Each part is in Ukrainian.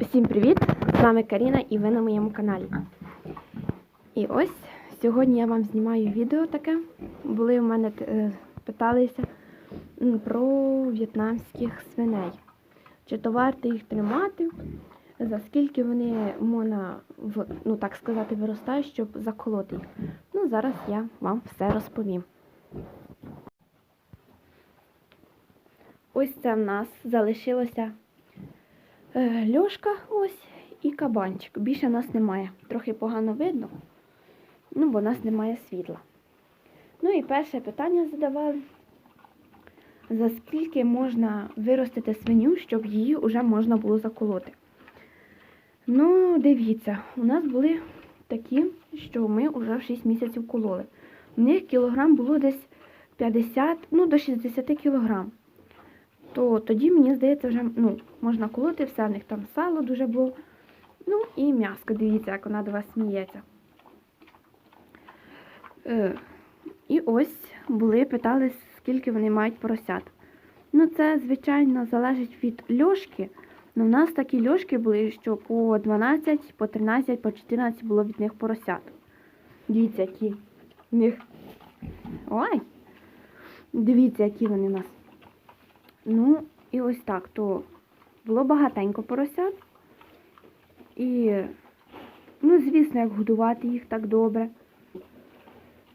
Всім привіт! З вами Каріна і ви на моєму каналі. І ось сьогодні я вам знімаю відео таке. Були в мене е, питалися про в'єтнамських свиней. Чи то варто їх тримати, за скільки вони можна, ну так сказати, виростають, щоб заколоти їх. Ну, зараз я вам все розповім. Ось це в нас залишилося Льошка ось і кабанчик. Більше нас немає. Трохи погано видно, ну, бо нас немає світла. Ну і перше питання задавали. За скільки можна виростити свиню, щоб її вже можна було заколоти? Ну, дивіться, у нас були такі, що ми вже в 6 місяців кололи. У них кілограм було десь 50, ну до 60 кілограм то тоді, мені здається, вже ну, можна колоти все, в них там сало дуже було. Ну і м'яско, дивіться, як вона до вас сміється. Е, і ось були, питали, скільки вони мають поросят. Ну, це, звичайно, залежить від льошки. Ну, в нас такі льошки були, що по 12, по 13, по 14 було від них поросят. Дивіться, які в них. Ой! Дивіться, які вони в нас. Ну, і ось так, то було багатенько поросят. І, ну, звісно, як годувати їх так добре.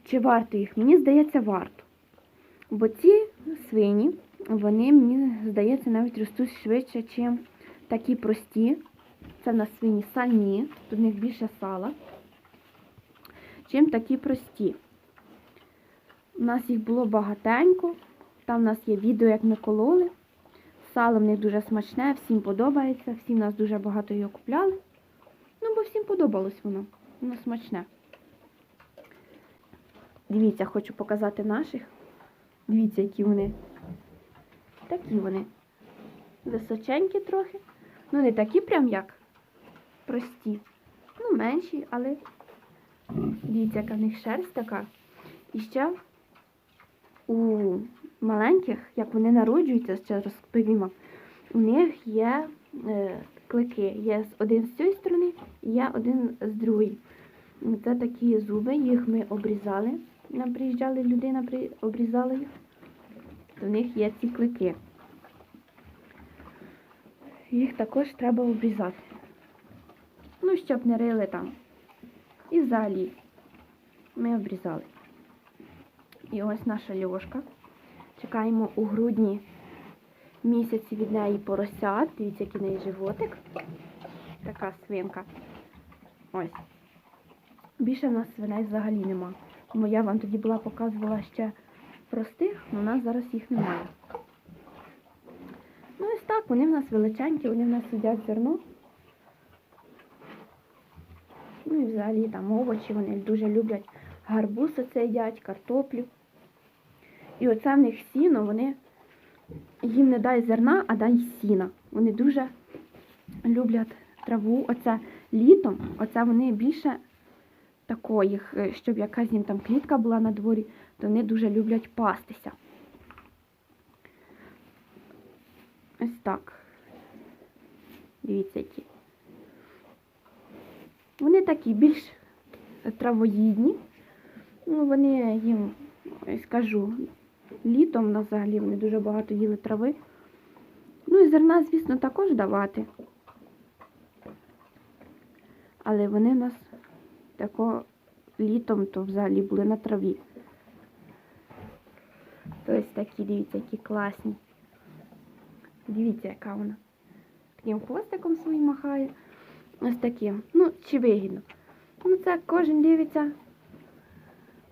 Чи варто їх? Мені здається, варто. Бо ці свині, вони, мені здається, навіть ростуть швидше, ніж такі прості. Це в нас свині сальні, тут в них більше сала, чим такі прості. У нас їх було багатенько. Там у нас є відео, як ми кололи. Сало в них дуже смачне, всім подобається, всі в нас дуже багато його купляли. Ну, бо всім подобалось воно. Воно смачне. Дивіться, хочу показати наших. Дивіться, які вони. Такі вони. Височенькі трохи. Ну, не такі прям як прості. Ну, менші, але дивіться, яка в них шерсть така. І ще у маленьких, як вони народжуються, ще розповім вам, у них є е, клики. Є один з цієї сторони, і є один з другої. Це такі зуби, їх ми обрізали. Нам приїжджали людина, обрізала їх. У них є ці клики. Їх також треба обрізати. Ну, щоб не рили там. І взагалі ми обрізали. І ось наша льошка. Чекаємо у грудні місяці від неї поросят. Дивіться, який в неї животик. Така свинка. Ось. Більше в нас свиней взагалі нема. Бо я вам тоді була показувала ще простих, але у нас зараз їх немає. Ну ось так, вони в нас величенькі, вони в нас їдять зерно. Ну і взагалі там овочі, вони дуже люблять гарбуз оце їдять, картоплю. І оце в них сіно, вони їм не дай зерна, а дай сіна. Вони дуже люблять траву. Оце літом, оце вони більше такої, е, щоб якась їм там клітка була на дворі, то вони дуже люблять пастися. Ось так. Дивіться, які. Вони такі більш травоїдні. Ну, вони їм, скажу, літом в нас взагалі вони дуже багато їли трави. Ну і зерна, звісно, також давати. Але вони в нас тако літом то взагалі були на траві. Ось такі, дивіться, які класні. Дивіться, яка вона. Таким хвостиком своїм махає. Ось таким. Ну, чи вигідно. Ну, це кожен дивиться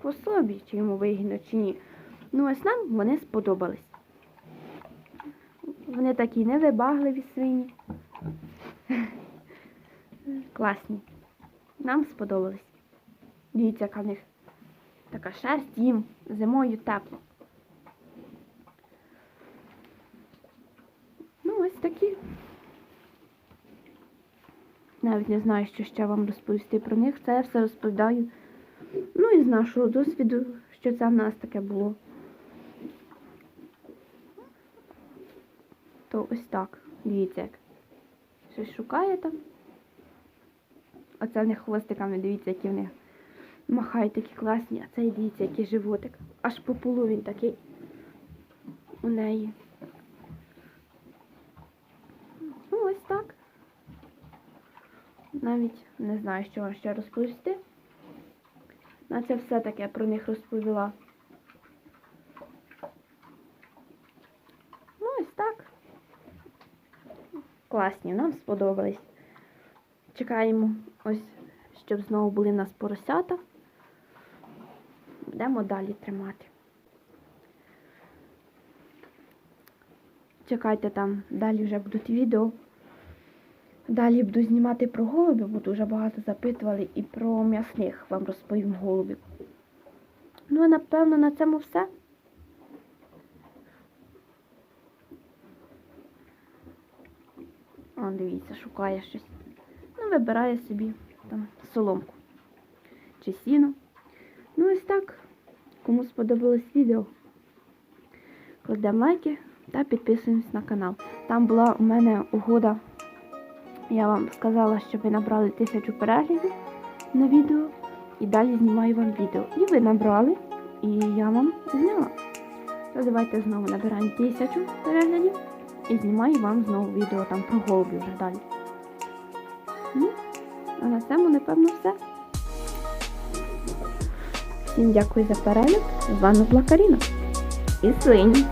по собі, чи йому вигідно, чи ні. Ну, ось нам вони сподобались. Вони такі невибагливі свині. Класні. Нам сподобались. Дивіться, яка в них така шерсть їм зимою тепло. Ну, ось такі. Навіть не знаю, що ще вам розповісти про них. Це я все розповідаю. Ну, і з нашого досвіду, що це в нас таке було. То ось так. Дивіться як. щось шукає там. Оце в них хвостиками, дивіться, які в них махають такі класні, а цей дивіться, який животик. Аж по полу він такий у неї. Ну, ось так. Навіть не знаю, що вам ще розповісти. На це все таке про них розповіла. Ну, ось так. Класні, нам сподобались. Чекаємо, ось, щоб знову були в нас поросята. Будемо далі тримати. Чекайте там, далі вже будуть відео. Далі буду знімати про голубів, бо дуже багато запитували і про м'ясних вам розповім голубів. Ну, а напевно, на цьому все. О, дивіться, шукає щось. Ну, вибирає собі там соломку чи сіно. Ну, ось так. Кому сподобалось відео, кладемо лайки та підписуємось на канал. Там була у мене угода. Я вам сказала, що ви набрали тисячу переглядів на відео. І далі знімаю вам відео. І ви набрали, і я вам зняла. То давайте знову набираємо тисячу переглядів і знімаю вам знову відео там про голубів вже далі. Ну, а на цьому, напевно, все. Всім дякую за перегляд. З вами була Каріна. І свині.